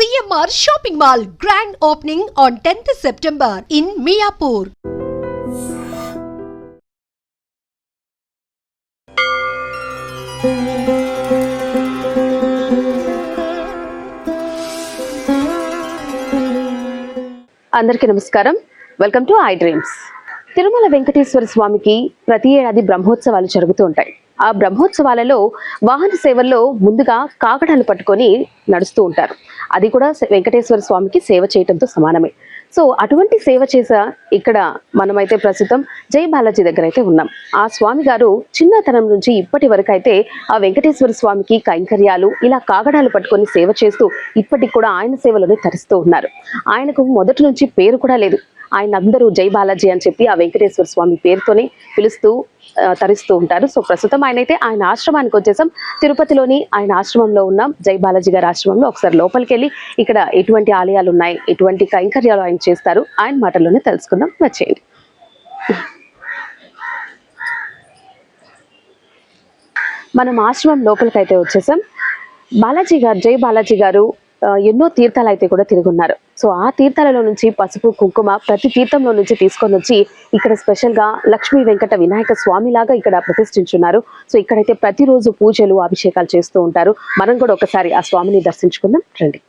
CMR Shopping Mall grand opening on 10th September in Miapur. అందరికీ నమస్కారం welcome to I dreams Tirumala Venkateswara స్వామికి ప్రతి ఏడాది బ్రహ్మోత్సవాలు జరుగుతూ ఉంటాయి. ఆ బ్రహ్మోత్సవాలలో వాహన సేవల్లో ముందుగా కాకడాలు పట్టుకొని నడుస్తూ ఉంటారు. అది కూడా వెంకటేశ్వర స్వామికి సేవ చేయటంతో సమానమే. సో అటువంటి సేవ చేసా ఇక్కడ మనమైతే ప్రస్తుతం జై బాలాజీ దగ్గర అయితే ఉన్నాం. ఆ స్వామి గారు చిన్నతనం నుంచి ఇప్పటి వరకు అయితే ఆ వెంకటేశ్వర స్వామికి కైంకర్యాలు ఇలా కాగడాలు పట్టుకొని సేవ చేస్తూ ఇప్పటికి కూడా ఆయన సేవలోనే తరిస్తూ ఉన్నారు. ఆయనకు మొదటి నుంచి పేరు కూడా లేదు. ఆయన అందరూ జై బాలాజీ అని చెప్పి ఆ వెంకటేశ్వర స్వామి పేరుతోనే పిలుస్తూ తరిస్తూ ఉంటారు. సో ప్రస్తుతం ఆయన అయితే ఆయన ఆశ్రమానికి వచ్చేసాం. తిరుపతిలోని ఆయన ఆశ్రమంలో ఉన్నాం. జై బాలాజీ గారి ఆశ్రమంలో ఒకసారి లోపలికి వెళ్ళి ఇక్కడ ఎటువంటి ఆలయాలు ఉన్నాయి ఎటువంటి కైంకర్యాలు ఆయన చేస్తారు ఆయన మాటల్లోనే తెలుసుకుందాం. వచ్చేయండి. మనం ఆశ్రమం లోపలికి అయితే వచ్చేసాం. బాలాజీ గారు జై బాలాజీ గారు ఎన్నో తీర్థాలు అయితే కూడా తిరుగున్నారు. సో ఆ తీర్థాలలో నుంచి పసుపు కుంకుమ ప్రతి తీర్థంలో నుంచి తీసుకొని వచ్చి ఇక్కడ స్పెషల్గా లక్ష్మీ వెంకట వినాయక స్వామి లాగా ఇక్కడ ప్రతిష్ఠించున్నారు. సో ఇక్కడైతే ప్రతిరోజు పూజలు అభిషేకాలు చేస్తూ ఉంటారు. మనం కూడా ఒకసారి ఆ స్వామిని దర్శించుకుందాం. రండి.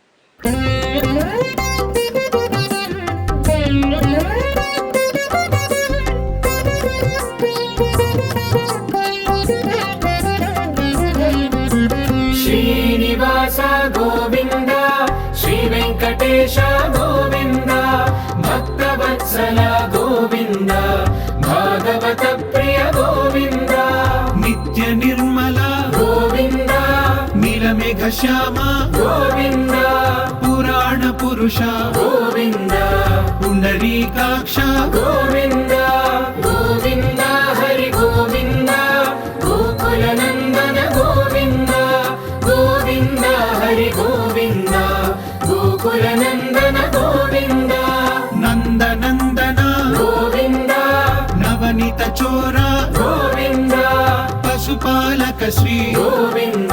శ్యామ. గోవింద. పురాణ పురుష. గోవింద. పుండరీకాక్ష గోవింద. గోవింద. హరి గోవింద. గోకుల నందన గోవింద. గోవింద. హరి గోవింద. గోకుల నందన గోవింద. నందనందన గోవింద. నవనిత చోర. గోవింద. పశుపాలక శ్రీ. గోవింద.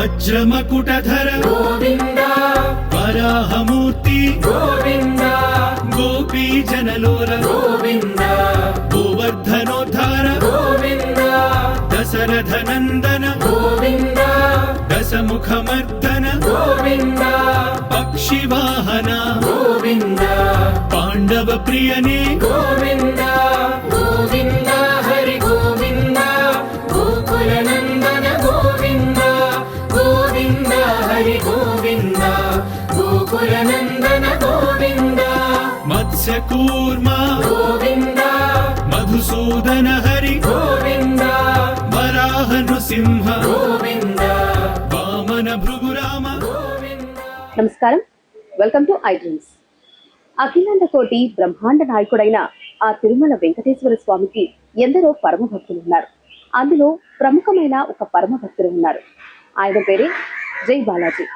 వజ్రమకుటధర గోవింద వరాహమూర్తి గోవింద గోపీ జనలోల గోవింద గోవర్ధనోద్ధార గోవింద దశరథ నందన గోవింద దశముఖమర్దన గోవింద పక్షివాహన గోవింద పాండవ ప్రియనే గోవింద గోవింద గోవింద. మధుసూదన హరి. గోవింద. వరాహ నృసింహ గోవింద. వామన భృగురామ. గోవింద. నమస్కారం. వెల్కమ్ టు ఐ డ్రీమ్స్ అఖిలాండ కోటి బ్రహ్మాండ నాయకుడైన ఆ తిరుమల వెంకటేశ్వర స్వామికి ఎందరో పరమ భక్తులు ఉన్నారు. అందులో ప్రముఖమైన ఒక పరమ భక్తుడు ఉన్నారు. ఆయన పేరే జై బాలాజీ.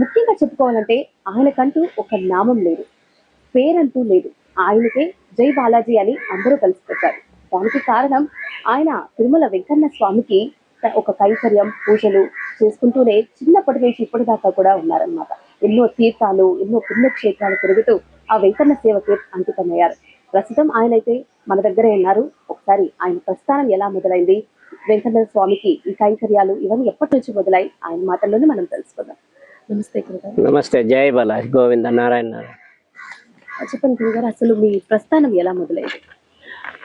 ముఖ్యంగా చెప్పుకోవాలంటే ఆయనకంటూ ఒక నామం లేదు. పేరంటూ లేదు. ఆయనకే జై బాలాజీ అని అందరూ కలిసి పెట్టారు దానికి కారణం ఆయన తిరుమల వెంకన్న స్వామికి ఒక కైంకర్యం పూజలు చేసుకుంటూనే చిన్నప్పటి నుంచి ఇప్పటిదాకా కూడా ఉన్నారన్నమాట. ఎన్నో తీర్థాలు ఎన్నో పుణ్యక్షేత్రాలు తిరుగుతూ ఆ వెంకన్న సేవకి అంకితమయ్యారు. ప్రస్తుతం ఆయన అయితే మన దగ్గరే ఉన్నారు. ఒకసారి ఆయన ప్రస్థానం ఎలా మొదలైంది వెంకన్న స్వామికి ఈ కైంకర్యాలు ఇవన్నీ ఎప్పటి నుంచి మొదలై ఆయన మాటల్లోనే మనం తెలుసుకుందాం. నమస్తే నమస్తే జై బాలాజీ గోవింద నారాయణ నారాయణ. చెప్పండి గురుగారు అసలు మీ ప్రస్థానం ఎలా మొదలైంది?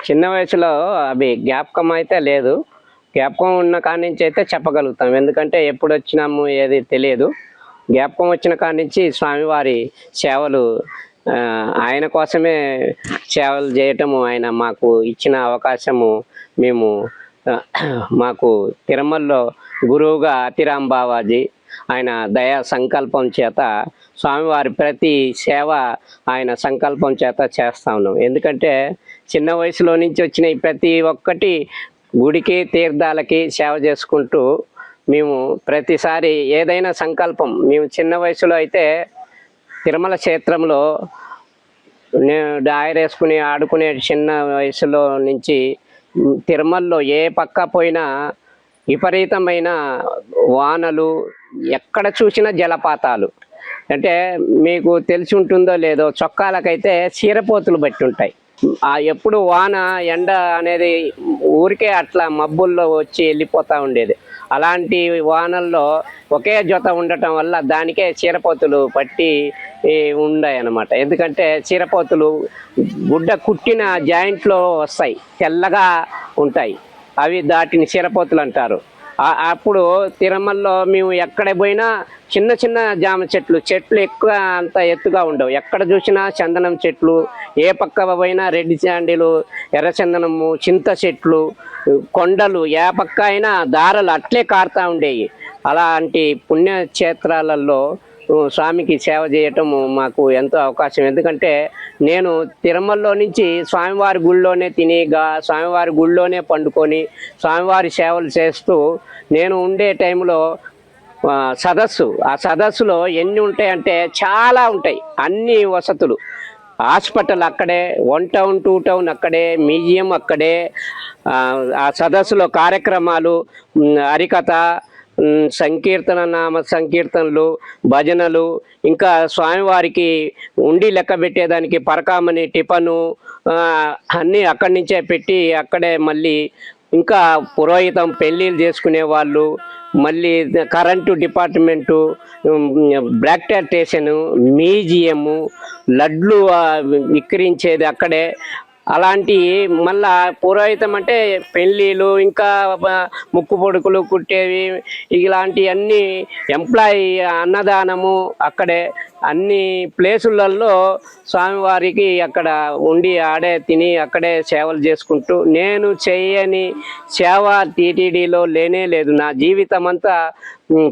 చిన్న వయసులో అవి జ్ఞాపకం అయితే లేదు. జ్ఞాపకం ఉన్న కాడి నుంచి అయితే చెప్పగలుగుతాం. ఎందుకంటే ఎప్పుడు వచ్చినాము ఏది తెలియదు. జ్ఞాపకం వచ్చిన కాడి నుంచి స్వామివారి సేవలు ఆయన కోసమే సేవలు చేయటము ఆయన మాకు ఇచ్చిన అవకాశము మేము మాకు తిరుమలలో గురువుగా అతిరామ్ బావాజీ ఆయన దయా సంకల్పం చేత స్వామివారి ప్రతి సేవ ఆయన సంకల్పం చేత చేస్తా ఉన్నాం. ఎందుకంటే చిన్న వయసులో నుంచి వచ్చిన ప్రతి ఒక్కటి గుడికి తీర్థాలకి సేవ చేసుకుంటూ మేము ప్రతిసారి ఏదైనా సంకల్పం మేము చిన్న వయసులో అయితే తిరుమల క్షేత్రంలో నేను వేసుకుని ఆడుకునే చిన్న వయసులో నుంచి తిరుమలలో ఏ పక్క పోయినా విపరీతమైన వానలు ఎక్కడ చూసినా జలపాతాలు. అంటే మీకు తెలిసి ఉంటుందో లేదో చొక్కాలకైతే చీరపోతులు బట్టి ఉంటాయి ఆ ఎప్పుడు వాన ఎండ అనేది ఊరికే అట్లా మబ్బుల్లో వచ్చి వెళ్ళిపోతూ ఉండేది. అలాంటి వానల్లో ఒకే జత ఉండటం వల్ల దానికే చీరపోతులు పట్టి ఉన్నాయి అనమాట ఎందుకంటే చీరపోతులు గుడ్డ కుట్టిన జాయింట్లో వస్తాయి తెల్లగా ఉంటాయి. అవి దాటిని చీరపోతులు అంటారు. అప్పుడు తిరుమలలో మేము ఎక్కడ పోయినా చిన్న చిన్న జామ చెట్లు చెట్లు ఎక్కువ అంత ఎత్తుగా ఉండవు. ఎక్కడ చూసినా చందనం చెట్లు ఏ పక్క పోయినా రెడ్డి చాండీలు ఎర్ర చందనము చింత చెట్లు కొండలు ఏ పక్క అయినా దారలు అట్లే కారుతూ ఉండేవి అలాంటి పుణ్యక్షేత్రాలలో స్వామికి సేవ చేయటం మాకు ఎంతో అవకాశం. ఎందుకంటే నేను తిరుమలలో నుంచి స్వామివారి గుళ్ళోనే తినేగా స్వామివారి గుళ్ళోనే పండుకొని స్వామివారి సేవలు చేస్తూ నేను ఉండే టైంలో సదస్సు ఆ సదస్సులో ఎన్ని ఉంటాయంటే చాలా ఉంటాయి. అన్ని వసతులు. హాస్పిటల్ అక్కడే వన్ టౌన్ టూ టౌన్ అక్కడే మ్యూజియం అక్కడే ఆ, సదస్సులో కార్యక్రమాలు హరికథ సంకీర్తన నామ సంకీర్తనలు భజనలు ఇంకా స్వామివారికి ఉండి లెక్క పెట్టేదానికి పరకామని టిఫను అన్నీ అక్కడి నుంచే పెట్టి అక్కడే మళ్ళీ ఇంకా పురోహితం పెళ్ళిళ్ళు చేసుకునే వాళ్ళు మళ్ళీ కరెంటు డిపార్ట్మెంటు బ్లాక్ టాట్ మ్యూజియము లడ్లు విక్రించేది విక్రయించేది అక్కడే. అలాంటి మళ్ళా పురోహితం అంటే పెళ్ళిళ్ళు ఇంకా ముక్కు పొడుకులు కుట్టేవి ఇలాంటి అన్ని ఎంప్లాయీ అన్నదానము అక్కడే అన్ని ప్లేసులలో స్వామివారికి అక్కడ ఉండి ఆడే తిని అక్కడే సేవలు చేసుకుంటూ నేను చేయని సేవ టీటీడీలో లేనే లేదు. నా జీవితం అంతా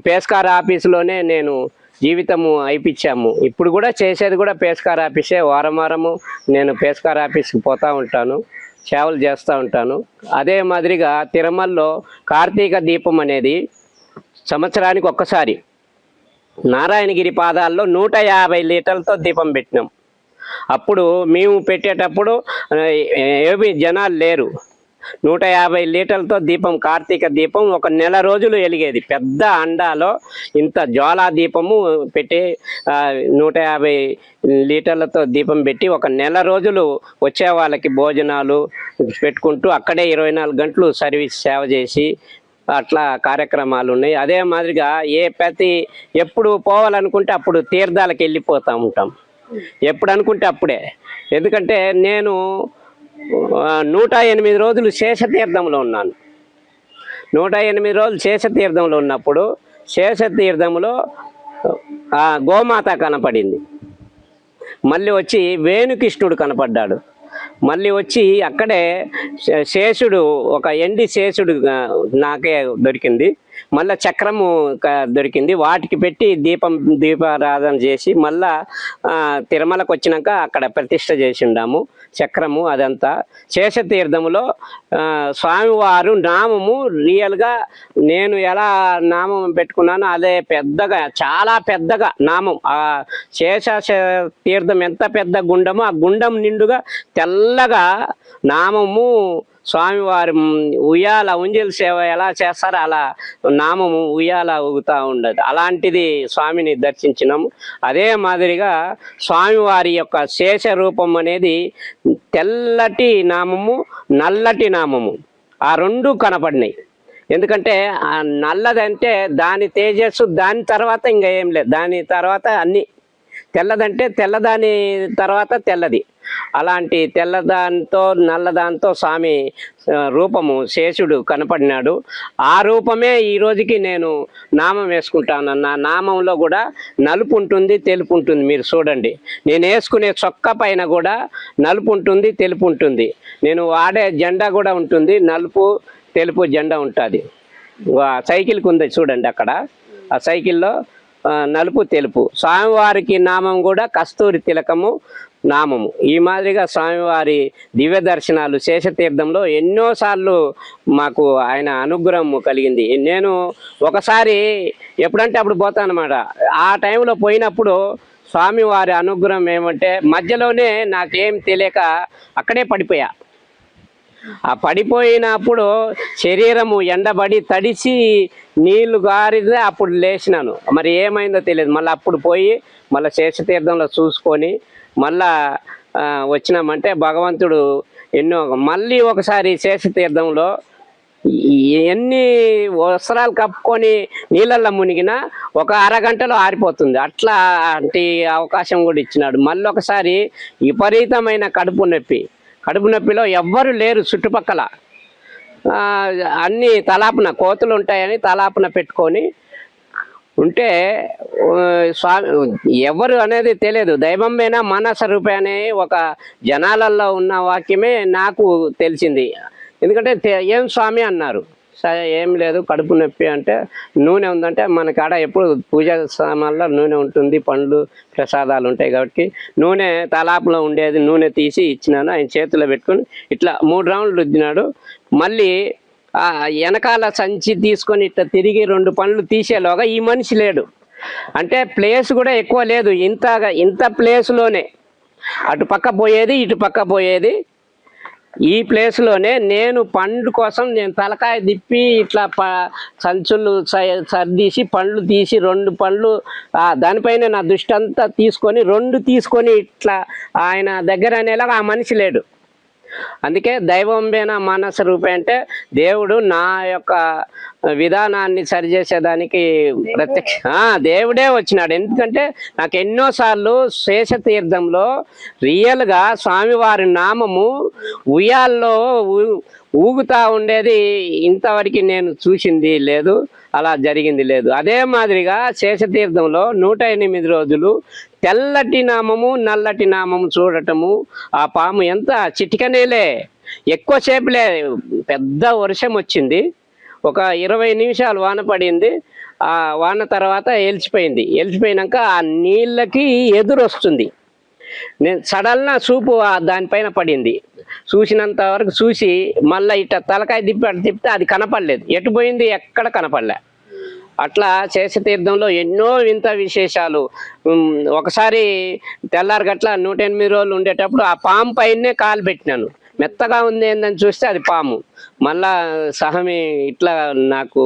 పేస్కార్ ఆఫీసులోనే నేను జీవితము అయిపించాము. ఇప్పుడు కూడా చేసేది కూడా పేస్కార్ ఆఫీసే. వారం వారము నేను పేస్కార్ ఆఫీస్కి పోతూ ఉంటాను. సేవలు చేస్తూ ఉంటాను. అదే మాదిరిగా తిరుమలలో కార్తీక దీపం అనేది సంవత్సరానికి ఒక్కసారి. నారాయణగిరి పాదాల్లో నూట యాభై లీటర్లతో దీపం పెట్టినాం. అప్పుడు మేము పెట్టేటప్పుడు ఏమి జనాలు లేరు. నూట యాభై లీటర్లతో దీపం కార్తీక దీపం ఒక నెల రోజులు వెలిగేది. పెద్ద అండాలో ఇంత జ్వాలా దీపము పెట్టి నూట యాభై లీటర్లతో దీపం పెట్టి ఒక నెల రోజులు వచ్చే వాళ్ళకి భోజనాలు పెట్టుకుంటూ అక్కడే ఇరవై నాలుగు గంటలు సర్వీస్ సేవ చేసి అట్లా కార్యక్రమాలు ఉన్నాయి. అదే మాదిరిగా ఏ ప్రతి ఎప్పుడు పోవాలనుకుంటే అప్పుడు తీర్థాలకు వెళ్ళిపోతూ ఉంటాం. ఎప్పుడు అనుకుంటే అప్పుడే. ఎందుకంటే నేను నూట ఎనిమిది రోజులు శేషతీర్థంలో ఉన్నాను. నూట ఎనిమిది రోజులు శేషతీర్థంలో ఉన్నప్పుడు శేషతీర్థంలో ఆ, గోమాత కనపడింది. మళ్ళీ వచ్చి వేణుకృష్ణుడు కనపడ్డాడు. మళ్ళీ వచ్చి అక్కడే శేషుడు ఒక ఎండి శేషుడు నాకే దొరికింది. మళ్ళా చక్రము దొరికింది. వాటికి పెట్టి దీపం దీపారాధన చేసి మళ్ళా తిరుమలకు వచ్చినాక అక్కడ ప్రతిష్ట చేసి ఉండాము చక్రము అదంతా. శేషతీర్థములో స్వామివారు నామము రియల్గా నేను ఎలా నామం పెట్టుకున్నానో అదే పెద్దగా చాలా పెద్దగా నామం. ఆ శేష తీర్థం ఎంత పెద్ద గుండమో ఆ గుండం నిండుగా తెల్లగా నామము స్వామివారి ఉయ్యాల ఉంజల్ సేవ ఎలా చేస్తారో అలా నామము ఉయ్యాల ఊగుతూ ఉండదు. అలాంటిది స్వామిని దర్శించినాము. అదే మాదిరిగా స్వామివారి యొక్క శేష రూపం అనేది తెల్లటి నామము నల్లటి నామము. ఆ రెండు కనపడినాయి. ఎందుకంటే ఆ నల్లదంటే దాని తేజస్సు దాని తర్వాత ఇంకా ఏం లేదు. దాని తర్వాత అన్నీ తెల్లదంటే తెల్లదాని తర్వాత తెల్లది. అలాంటి తెల్లదాంతో నల్లదాంతో స్వామి రూపము శేషుడు కనపడినాడు. ఆ రూపమే ఈ రోజుకి నేను నామం వేసుకుంటాను నా నామంలో కూడా నలుపు ఉంటుంది తెలుపు ఉంటుంది మీరు చూడండి. నేను వేసుకునే చొక్క పైన కూడా నలుపు ఉంటుంది తెలుపు ఉంటుంది నేను వాడే జెండా కూడా ఉంటుంది నలుపు తెలుపు జెండా ఉంటుంది. సైకిల్కి ఉంది చూడండి అక్కడ. ఆ సైకిల్లో నలుపు తెలుపు. స్వామివారికి నామం కూడా కస్తూరి తిలకము నామము. ఈ మాదిరిగా స్వామివారి దివ్య దర్శనాలు శేషతీర్థంలో ఎన్నోసార్లు మాకు ఆయన అనుగ్రహం కలిగింది. నేను ఒకసారి ఎప్పుడంటే అప్పుడు పోతానమాట ఆ టైంలో పోయినప్పుడు స్వామివారి అనుగ్రహం ఏమంటే మధ్యలోనే నాకేం తెలియక అక్కడే పడిపోయా. ఆ పడిపోయినప్పుడు శరీరము ఎండబడి తడిచి నీళ్ళు గారితే అప్పుడు లేచినాను. మరి ఏమైందో తెలియదు. మళ్ళీ అప్పుడు పోయి మళ్ళీ శేషతీర్థంలో చూసుకొని మళ్ళా వచ్చినామంటే భగవంతుడు ఎన్నో మళ్ళీ ఒకసారి శేషతీర్థంలో ఎన్ని వస్త్రాలు కప్పుకొని నీళ్ళల్లో మునిగినా ఒక అరగంటలో ఆరిపోతుంది. అట్లా అవకాశం కూడా ఇచ్చినాడు. మళ్ళీ ఒకసారి విపరీతమైన కడుపు నొప్పి. కడుపు నొప్పిలో ఎవ్వరు లేరు చుట్టుపక్కల. అన్ని తలాపున కోతులు ఉంటాయని తలాపున పెట్టుకొని ఉంటే స్వామి ఎవరు అనేది తెలియదు. దైవమేనా మానస రూపే అనే ఒక జనాలలో ఉన్న వాక్యమే నాకు తెలిసింది. ఎందుకంటే ఏం స్వామి అన్నారు? సరే ఏం లేదు కడుపు నొప్పి అంటే నూనె ఉందంటే మన కాడ ఎప్పుడు పూజ సామాన్లో నూనె ఉంటుంది పండ్లు ప్రసాదాలు ఉంటాయి కాబట్టి నూనె తలాపులో ఉండేది నూనె తీసి ఇచ్చినాను ఆయన చేతిలో పెట్టుకొని ఇట్లా మూడు రౌండ్లు రుద్దినాడు. మళ్ళీ వెనకాల సంచి తీసుకొని ఇట్లా తిరిగి రెండు పనులు తీసేలోగా ఈ మనిషి లేడు. అంటే ప్లేస్ కూడా ఎక్కువ లేదు ఇంతగా ఇంత ప్లేస్లోనే. అటు పక్క పోయేది ఇటు పక్క పోయేది ఈ ప్లేస్లోనే నేను పండ్లు కోసం నేను తలకాయ తిప్పి ఇట్లా ప సంచులు స- సర్దీసి పండ్లు తీసి రెండు పండ్లు దానిపైన నా దృష్టి అంతా తీసుకొని రెండు తీసుకొని ఇట్లా ఆయన దగ్గర అనేలాగా ఆ మనిషి లేడు. అందుకే దైవంబేన మానస రూపే అంటే దేవుడు నా యొక్క విధానాన్ని సరిచేసేదానికి ప్రత్యక్ష దేవుడే వచ్చినాడు. ఎందుకంటే నాకు ఎన్నోసార్లు శేషతీర్థంలో రియల్గా స్వామివారి నామము ఉయ్యాల్లో ఊ- ఊగుతా ఉండేది ఇంతవరకు నేను చూసింది లేదు అలా జరిగింది లేదు. అదే మాదిరిగా శేషతీర్థంలో నూట ఎనిమిది రోజులు తెల్లటి నామము నల్లటి నామము చూడటము. ఆ పాము ఎంత చిటికనేలే. ఎక్కువసేపులే పెద్ద వర్షం వచ్చింది. ఒక ఇరవై నిమిషాలు వాన పడింది. ఆ వాన తర్వాత ఎలిచిపోయింది ఎలిచిపోయినాక ఆ నీళ్ళకి ఎదురొస్తుంది. నేను సడల్న చూపు దానిపైన పడింది. చూసినంత వరకు చూసి మళ్ళీ ఇట్ట తలకాయ తిప్పి అటు తిప్పితే అది కనపడలేదు. ఎటు పోయింది? ఎక్కడ కనపడలే. అట్లా శేషతీర్థంలో ఎన్నో వింత విశేషాలు. ఒకసారి తెల్లారి గట్ల నూట ఎనిమిది రోజులు ఉండేటప్పుడు ఆ పాము పైనే కాలు పెట్టినాను. మెత్తగా ఉంది ఏందని చూస్తే అది పాము. మళ్ళా సహమి ఇట్లా నాకు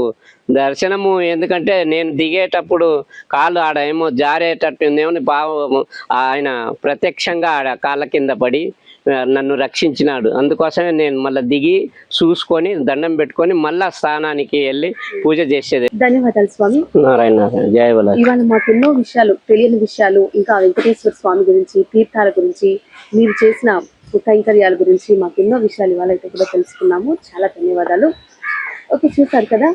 దర్శనము ఎందుకంటే నేను దిగేటప్పుడు కాలు ఆడ ఏమో జారేటట్టుందేమో ఉందేమో ఆయన ప్రత్యక్షంగా ఆడ కాళ్ళ కింద పడి నన్ను రక్షించినాడు. అందుకోసమే నేను మళ్ళీ దిగి చూసుకొని దండం పెట్టుకొని మళ్ళా స్థానానికి వెళ్ళి పూజ చేసేది. ధన్యవాదాలు స్వామి. నారాయణ నారాయణ జయ బల. ఇవాళ మాకు ఎన్నో విషయాలు తెలియని విషయాలు ఇంకా వెంకటేశ్వర స్వామి గురించి తీర్థాల గురించి మీరు చేసిన కైంకర్యాల గురించి మాకు ఎన్నో విషయాలు ఇవాళ అయితే కూడా తెలుసుకున్నాము. చాలా ధన్యవాదాలు. ఓకే చూసారు కదా?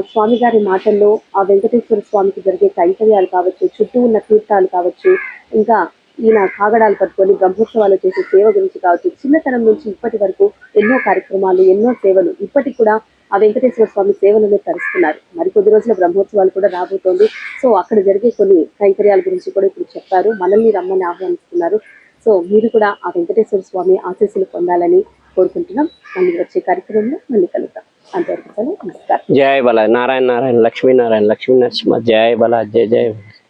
స్వామి గారి మాటల్లో ఆ వెంకటేశ్వర స్వామికి జరిగే కైంకర్యాలు కావచ్చు చుట్టూ ఉన్న తీర్థాలు కావచ్చు ఇంకా ఈయన కాగడాలు పట్టుకొని బ్రహ్మోత్సవాలు చేసే సేవ గురించి కావచ్చు చిన్నతనం నుంచి ఇప్పటి వరకు ఎన్నో కార్యక్రమాలు ఎన్నో సేవలు ఇప్పటికి కూడా ఆ వెంకటేశ్వర స్వామి సేవలను తరుస్తున్నారు. మరికొద్ది రోజుల బ్రహ్మోత్సవాలు కూడా రాబోతోంది. సో అక్కడ జరిగే కొన్ని కైంకర్యాల గురించి కూడా ఇప్పుడు చెప్పారు. మనల్ని రమ్మని ఆహ్వానిస్తున్నారు. సో మీరు కూడా ఆ వెంకటేశ్వర స్వామి ఆశీస్సులు పొందాలని కోరుకుంటున్నాం. మళ్ళీ వచ్చే కార్యక్రమంలో మళ్ళీ కలుగుతాం అంతవరకు నమస్కారం. జయ బల నారాయణ నారాయణ లక్ష్మీ నారాయణ లక్ష్మీ నరసింహ జయ బల జయ జయ